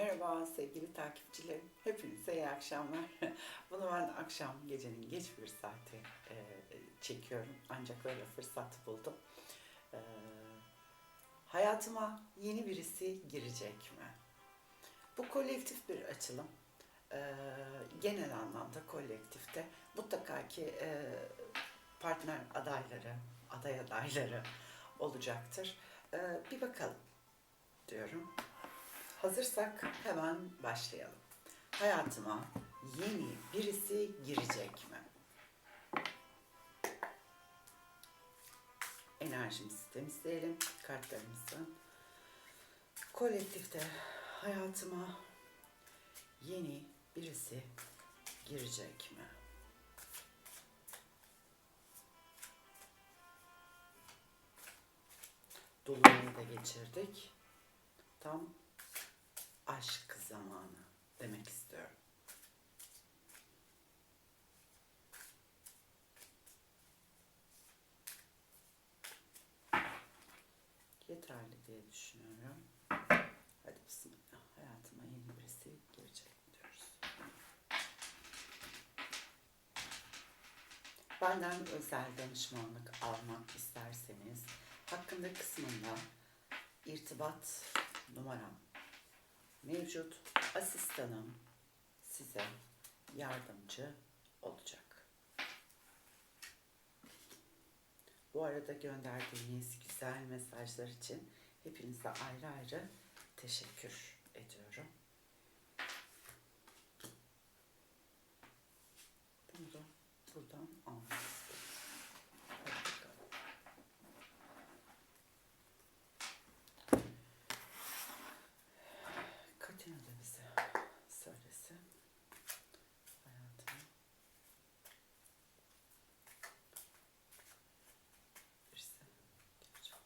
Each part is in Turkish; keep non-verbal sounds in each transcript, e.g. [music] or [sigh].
Merhaba sevgili takipçilerim. Hepinize iyi akşamlar. [laughs] Bunu ben akşam gecenin geç bir saate e, çekiyorum. Ancak öyle fırsat buldum. E, hayatıma yeni birisi girecek mi? Bu kolektif bir açılım. E, genel anlamda kolektifte mutlaka ki e, partner adayları, aday adayları olacaktır. E, bir bakalım diyorum. Hazırsak hemen başlayalım. Hayatıma yeni birisi girecek mi? Enerjimizi temizleyelim. Kartlarımızı. Kolektifte hayatıma yeni birisi girecek mi? Dolunay'ı da geçirdik. Tam aşk zamanı demek istiyorum. Yeterli diye düşünüyorum. Hadi bismillah. Hayatıma yeni birisi girecek diyoruz. Benden özel danışmanlık almak isterseniz hakkında kısmında irtibat numaram mevcut asistanım size yardımcı olacak. Bu arada gönderdiğiniz güzel mesajlar için hepinize ayrı ayrı teşekkür ediyorum. Bunu da buradan almak istedim. Hadi bakalım. Katina da bize söylesin. Hayatım. Birisi gelecek.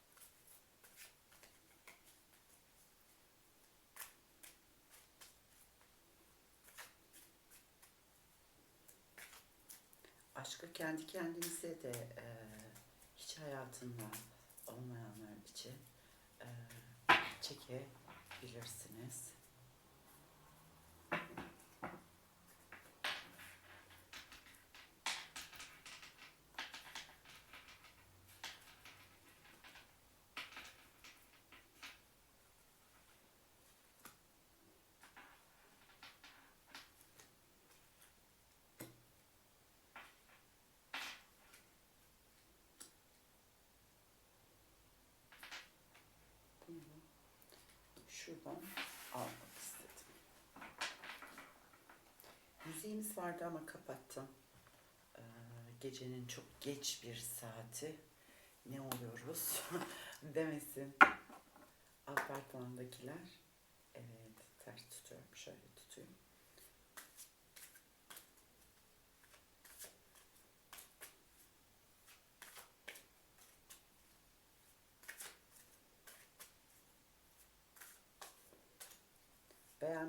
Aşkı kendi kendinize de e, hiç hayatında olmayanlar için e, çekebilirsiniz. Bunu şuradan almak istedim. Müziğimiz vardı ama kapattım. Ee, gecenin çok geç bir saati. Ne oluyoruz [laughs] demesin apartmandakiler. Evet ters tutuyorum. Şöyle tutayım.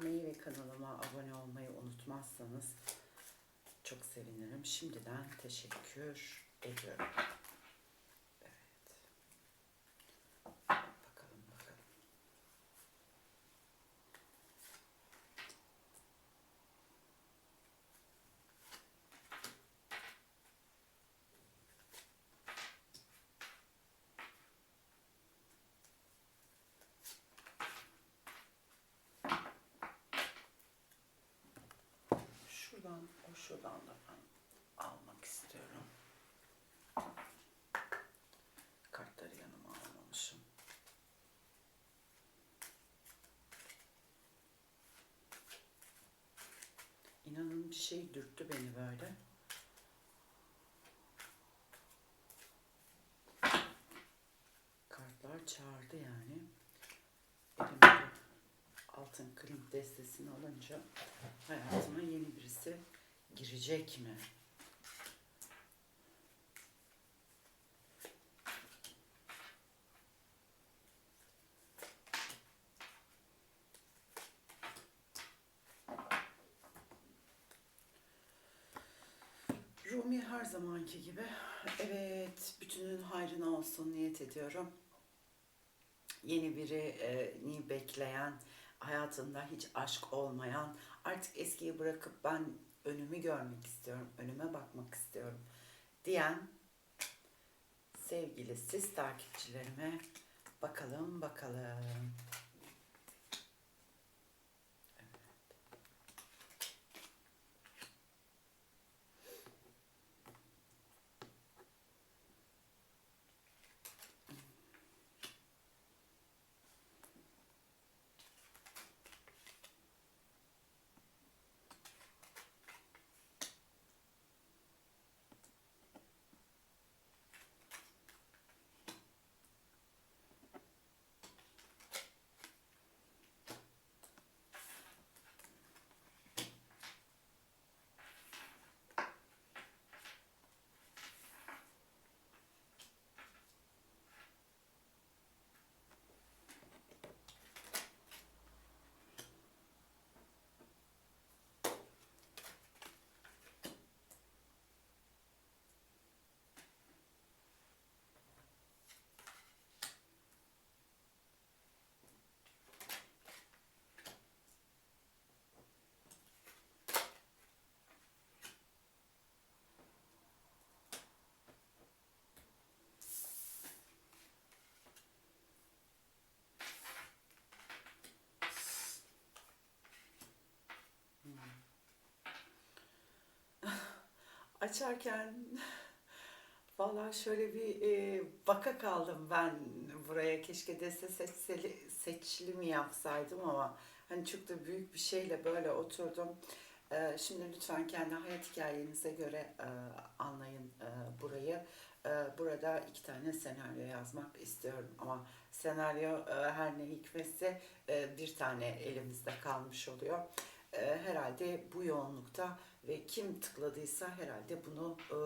Beğenmeyi ve kanalıma abone olmayı unutmazsanız çok sevinirim. Şimdiden teşekkür ediyorum. Evet. Bakalım bakalım. Şuradan, o şuradan da ben almak istiyorum. Kartları yanıma almamışım. İnanın bir şey dürttü beni böyle. Kartlar çağırdı yani. Altın klim destesini alınca hayatıma yeni birisi girecek mi? Rumi her zamanki gibi. Evet, bütünün hayrına olsun niyet ediyorum. Yeni birini bekleyen hayatında hiç aşk olmayan, artık eskiyi bırakıp ben önümü görmek istiyorum, önüme bakmak istiyorum diyen sevgili siz takipçilerime bakalım bakalım. Açarken valla şöyle bir e, baka kaldım ben buraya. Keşke deste seçseli, seçili mi yapsaydım ama hani çok da büyük bir şeyle böyle oturdum. E, şimdi lütfen kendi hayat hikayenize göre e, anlayın e, burayı. E, burada iki tane senaryo yazmak istiyorum ama senaryo e, her ne hikmetse e, bir tane elimizde kalmış oluyor. E, herhalde bu yoğunlukta ve kim tıkladıysa herhalde bunu e,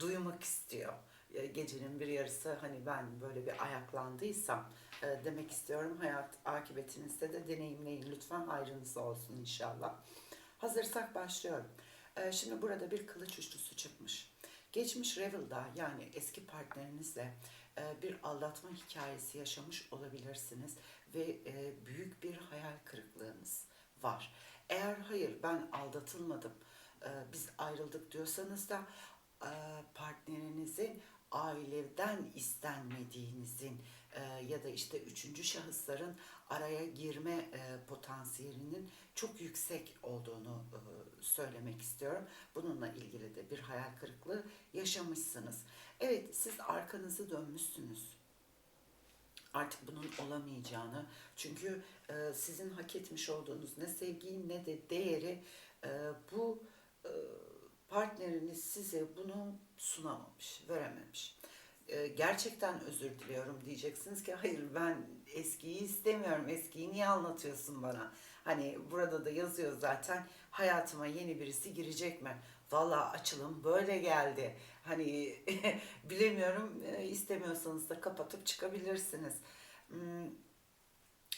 duymak istiyor. E, gecenin bir yarısı hani ben böyle bir ayaklandıysam e, demek istiyorum. Hayat akıbetinizde de deneyimleyin lütfen hayrınıza olsun inşallah. Hazırsak başlıyorum. E, şimdi burada bir kılıç üçlüsü çıkmış. Geçmiş Revel'da yani eski partnerinizle e, bir aldatma hikayesi yaşamış olabilirsiniz ve e, büyük bir hayal kırıklığınız var. Hayır ben aldatılmadım, e, biz ayrıldık diyorsanız da e, partnerinizin aileden istenmediğinizin e, ya da işte üçüncü şahısların araya girme potansiyelinin çok yüksek olduğunu söylemek istiyorum. Bununla ilgili de bir hayal kırıklığı yaşamışsınız. Evet siz arkanızı dönmüşsünüz artık bunun olamayacağını çünkü e, sizin hak etmiş olduğunuz ne sevgiyi ne de değeri e, bu e, partneriniz size bunu sunamamış, verememiş. E, gerçekten özür diliyorum diyeceksiniz ki hayır ben eskiyi istemiyorum. Eskiyi niye anlatıyorsun bana? Hani burada da yazıyor zaten hayatıma yeni birisi girecek mi? Valla açılım böyle geldi. Hani [laughs] bilemiyorum e, istemiyorsanız da kapatıp çıkabilirsiniz. Hmm,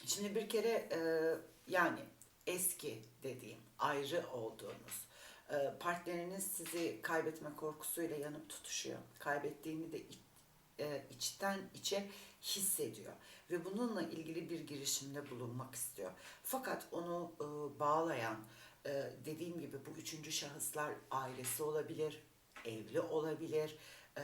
Şimdi bir kere e, yani eski dediğim ayrı olduğunuz e, partneriniz sizi kaybetme korkusuyla yanıp tutuşuyor. Kaybettiğini de iç- içten içe hissediyor ve bununla ilgili bir girişimde bulunmak istiyor. Fakat onu bağlayan e, dediğim gibi bu üçüncü şahıslar ailesi olabilir, evli olabilir e,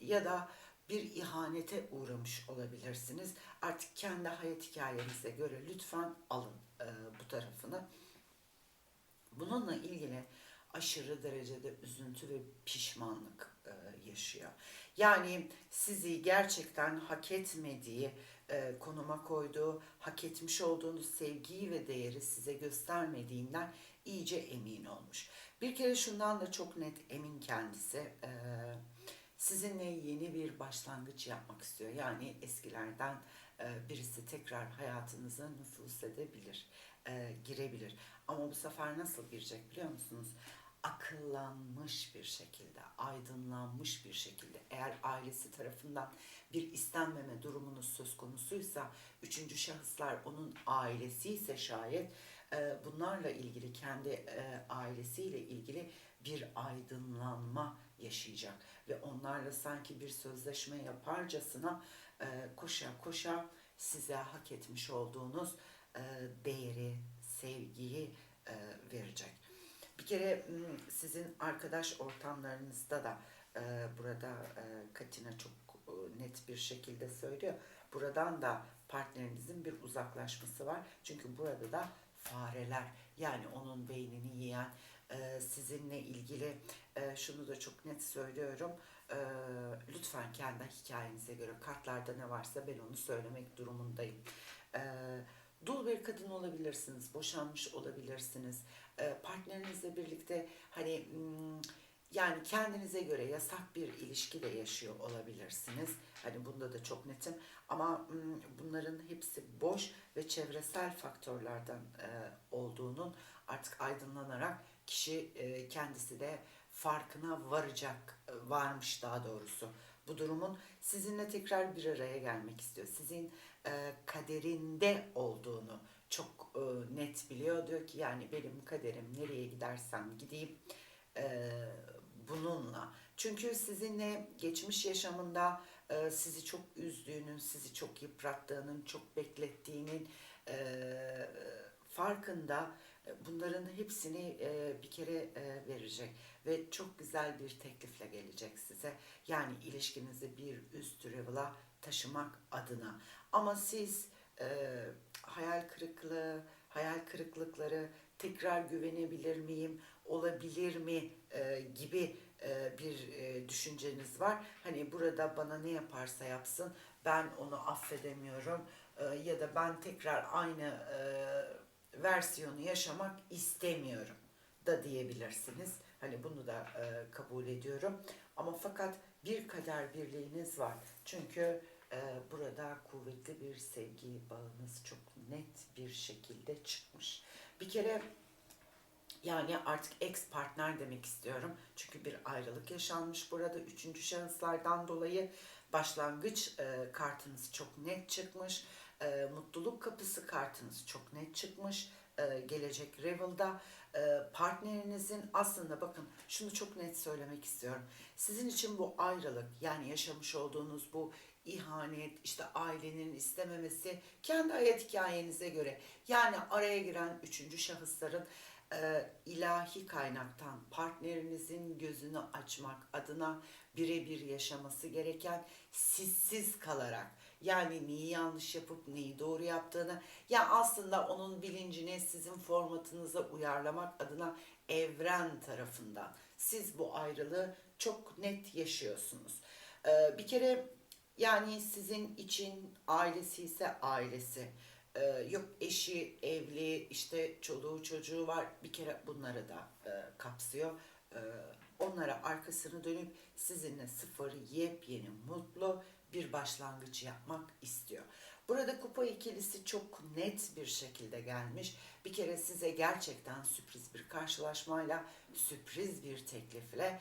ya da bir ihanete uğramış olabilirsiniz. Artık kendi hayat hikayenize göre lütfen alın e, bu tarafını. Bununla ilgili aşırı derecede üzüntü ve pişmanlık e, yaşıyor. Yani sizi gerçekten hak etmediği e, konuma koyduğu, hak etmiş olduğunuz sevgiyi ve değeri size göstermediğinden iyice emin olmuş. Bir kere şundan da çok net emin kendisi. E, sizinle yeni bir başlangıç yapmak istiyor. Yani eskilerden e, birisi tekrar hayatınıza nüfuz edebilir, e, girebilir. Ama bu sefer nasıl girecek biliyor musunuz? akıllanmış bir şekilde, aydınlanmış bir şekilde eğer ailesi tarafından bir istenmeme durumunuz söz konusuysa, üçüncü şahıslar onun ailesi ise şayet e, bunlarla ilgili kendi e, ailesiyle ilgili bir aydınlanma yaşayacak ve onlarla sanki bir sözleşme yaparcasına e, koşa koşa size hak etmiş olduğunuz e, değeri, sevgiyi e, verecek bir kere sizin arkadaş ortamlarınızda da e, burada e, Katina çok e, net bir şekilde söylüyor. Buradan da partnerinizin bir uzaklaşması var. Çünkü burada da fareler yani onun beynini yiyen e, sizinle ilgili e, şunu da çok net söylüyorum. E, lütfen kendi hikayenize göre kartlarda ne varsa ben onu söylemek durumundayım. E, dul bir kadın olabilirsiniz, boşanmış olabilirsiniz. E, partnerinizle birlikte hani hmm, yani kendinize göre yasak bir ilişki de yaşıyor olabilirsiniz. Hani bunda da çok netim. Ama hmm, bunların hepsi boş ve çevresel faktörlerden e, olduğunun artık aydınlanarak kişi e, kendisi de farkına varacak, e, varmış daha doğrusu. Bu durumun sizinle tekrar bir araya gelmek istiyor. Sizin e, kaderinde olduğunu çok e, net biliyor. Diyor ki yani benim kaderim nereye gidersem gideyim e, bununla. Çünkü sizinle geçmiş yaşamında sizi çok üzdüğünün, sizi çok yıprattığının, çok beklettiğinin farkında. Bunların hepsini bir kere verecek ve çok güzel bir teklifle gelecek size. Yani ilişkinizi bir üst level'a taşımak adına. Ama siz e, hayal kırıklığı, hayal kırıklıkları, tekrar güvenebilir miyim, olabilir mi e, gibi e, bir e, düşünceniz var. Hani burada bana ne yaparsa yapsın ben onu affedemiyorum e, ya da ben tekrar aynı e, versiyonu yaşamak istemiyorum da diyebilirsiniz. Hani bunu da e, kabul ediyorum. Ama fakat bir kader birliğiniz var. Çünkü burada kuvvetli bir sevgi bağınız çok net bir şekilde çıkmış. Bir kere yani artık ex partner demek istiyorum. Çünkü bir ayrılık yaşanmış burada. Üçüncü şahıslardan dolayı başlangıç e, kartınız çok net çıkmış. E, mutluluk kapısı kartınız çok net çıkmış. E, gelecek Revel'da partnerinizin aslında bakın şunu çok net söylemek istiyorum. Sizin için bu ayrılık yani yaşamış olduğunuz bu ihanet, işte ailenin istememesi kendi hayat hikayenize göre yani araya giren üçüncü şahısların e, ilahi kaynaktan partnerinizin gözünü açmak adına birebir yaşaması gereken sizsiz kalarak yani neyi yanlış yapıp neyi doğru yaptığını ya aslında onun bilincini sizin formatınıza uyarlamak adına evren tarafından siz bu ayrılığı çok net yaşıyorsunuz. Ee, bir kere yani sizin için ailesi ise ailesi, ee, yok eşi evli işte çoluğu çocuğu var bir kere bunları da e, kapsıyor. Ee, onlara arkasını dönüp sizinle sıfır yepyeni mutlu bir başlangıç yapmak istiyor. Burada kupa ikilisi çok net bir şekilde gelmiş. Bir kere size gerçekten sürpriz bir karşılaşmayla, sürpriz bir teklifle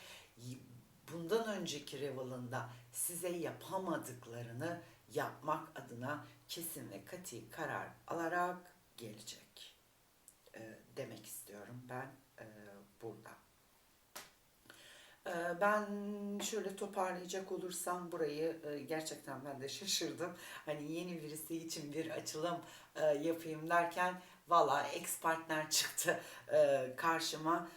bundan önceki Revel'ında size yapamadıklarını yapmak adına kesin ve kati karar alarak gelecek. Ee, demek istiyorum ben e, burada. Ee, Ben şöyle toparlayacak olursam burayı e, gerçekten ben de şaşırdım. Hani yeni birisi için bir açılım e, yapayım derken valla ex partner çıktı e, karşıma.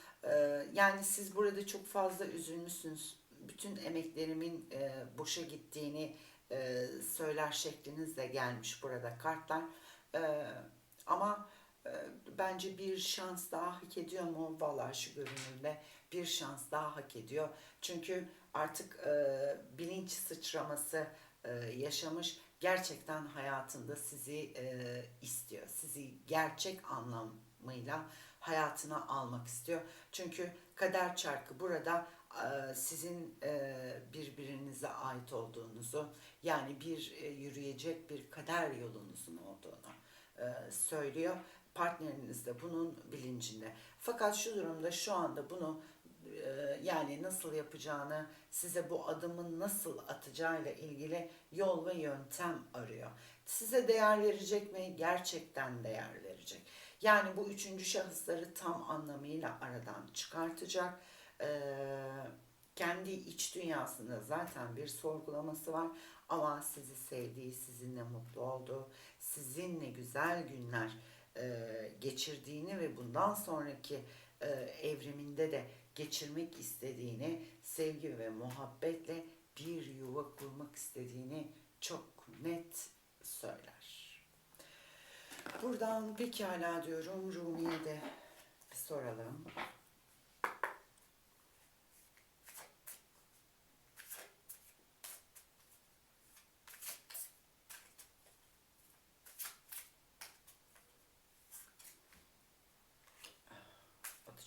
Yani siz burada çok fazla üzülmüşsünüz. Bütün emeklerimin boşa gittiğini söyler şeklinizle gelmiş burada kartlar. Ama bence bir şans daha hak ediyor mu? Vallahi şu görünümde bir şans daha hak ediyor. Çünkü artık e, bilinç sıçraması e, yaşamış. Gerçekten hayatında sizi e, istiyor. Sizi gerçek anlamıyla hayatına almak istiyor. Çünkü kader çarkı burada e, sizin e, birbirinize ait olduğunuzu yani bir e, yürüyecek bir kader yolunuzun olduğunu söylüyor. Partneriniz de bunun bilincinde. Fakat şu durumda şu anda bunu e, yani nasıl yapacağını, size bu adımı nasıl atacağıyla ilgili yol ve yöntem arıyor. Size değer verecek mi? Gerçekten değer verecek. Yani bu üçüncü şahısları tam anlamıyla aradan çıkartacak. Ee, kendi iç dünyasında zaten bir sorgulaması var ama sizi sevdiği, sizinle mutlu olduğu, sizinle güzel günler e, geçirdiği geçirdiğini ve bundan sonraki e, evriminde de geçirmek istediğini, sevgi ve muhabbetle bir yuva kurmak istediğini çok net söyler. Buradan pekala diyorum Rumi'ye de soralım.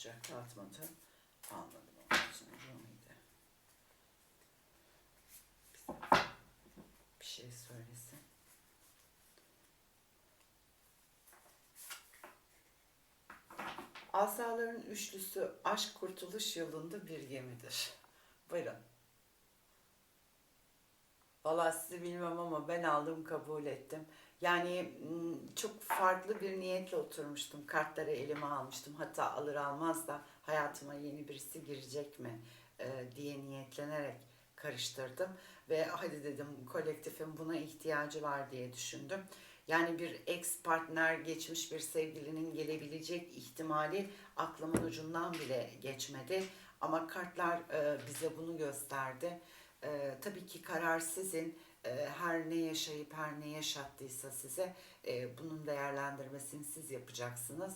Atacak atmadı. Anladım onun Rumi'de. Bize bir şey söylesin. Asaların üçlüsü aşk kurtuluş yolunda bir gemidir. Buyurun. Valla sizi bilmem ama ben aldım kabul ettim. Yani çok farklı bir niyetle oturmuştum. Kartları elime almıştım. Hatta alır almaz da hayatıma yeni birisi girecek mi diye niyetlenerek karıştırdım. Ve hadi dedim kolektifin buna ihtiyacı var diye düşündüm. Yani bir ex partner geçmiş bir sevgilinin gelebilecek ihtimali aklımın ucundan bile geçmedi. Ama kartlar bize bunu gösterdi. E, tabii ki karar sizin. E, her ne yaşayıp her ne yaşattıysa size e, bunun değerlendirmesini siz yapacaksınız.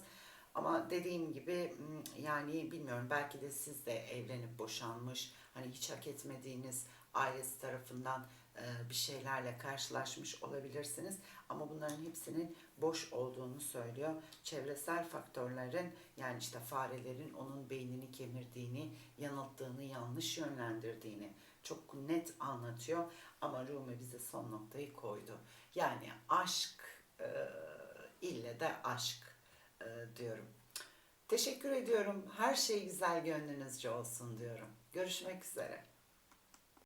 Ama dediğim gibi yani bilmiyorum belki de siz de evlenip boşanmış hani hiç hak etmediğiniz ailesi tarafından e, bir şeylerle karşılaşmış olabilirsiniz. Ama bunların hepsinin boş olduğunu söylüyor. Çevresel faktörlerin yani işte farelerin onun beynini kemirdiğini, yanılttığını, yanlış yönlendirdiğini çok net anlatıyor. Ama Rumi bize son noktayı koydu. Yani aşk e, ille de aşk e, diyorum. Teşekkür ediyorum. Her şey güzel gönlünüzce olsun diyorum. Görüşmek üzere.